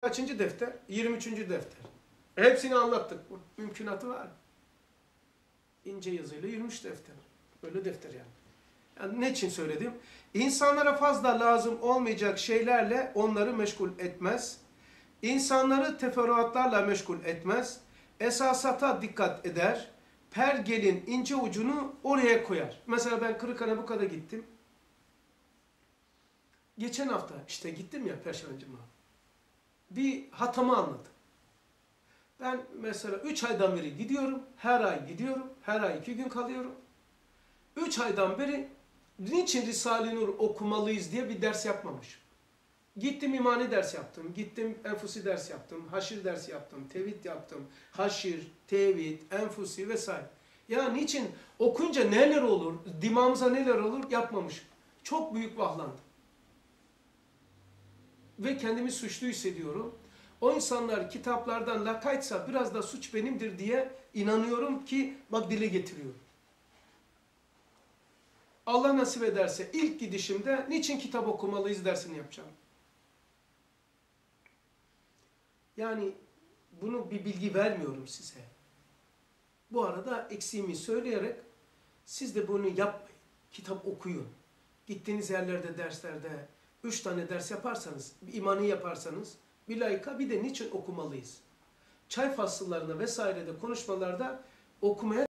Kaçıncı defter? 23. defter. Hepsini anlattık. Bu mümkünatı var. İnce yazıyla 23 defter. Böyle defter yani. yani. Ne için söyledim? İnsanlara fazla lazım olmayacak şeylerle onları meşgul etmez. İnsanları teferruatlarla meşgul etmez. Esasata dikkat eder. Pergelin ince ucunu oraya koyar. Mesela ben Kırıkkale gittim. Geçen hafta işte gittim ya Perşembe Cuma bir hatamı anladım. Ben mesela 3 aydan beri gidiyorum, her ay gidiyorum, her ay 2 gün kalıyorum. 3 aydan beri niçin Risale-i Nur okumalıyız diye bir ders yapmamışım. Gittim imani ders yaptım, gittim enfusi ders yaptım, haşir ders yaptım, tevhid yaptım, haşir, tevhid, enfusi vesaire. Ya niçin okunca neler olur, dimağımıza neler olur yapmamışım. Çok büyük vahlandım ve kendimi suçlu hissediyorum. O insanlar kitaplardan lakaytsa biraz da suç benimdir diye inanıyorum ki bak dile getiriyorum. Allah nasip ederse ilk gidişimde niçin kitap okumalıyız dersini yapacağım. Yani bunu bir bilgi vermiyorum size. Bu arada eksiğimi söyleyerek siz de bunu yapmayın. Kitap okuyun. Gittiğiniz yerlerde, derslerde, üç tane ders yaparsanız, bir imani yaparsanız, bir layıka bir de niçin okumalıyız? Çay fasıllarında vesairede konuşmalarda okumaya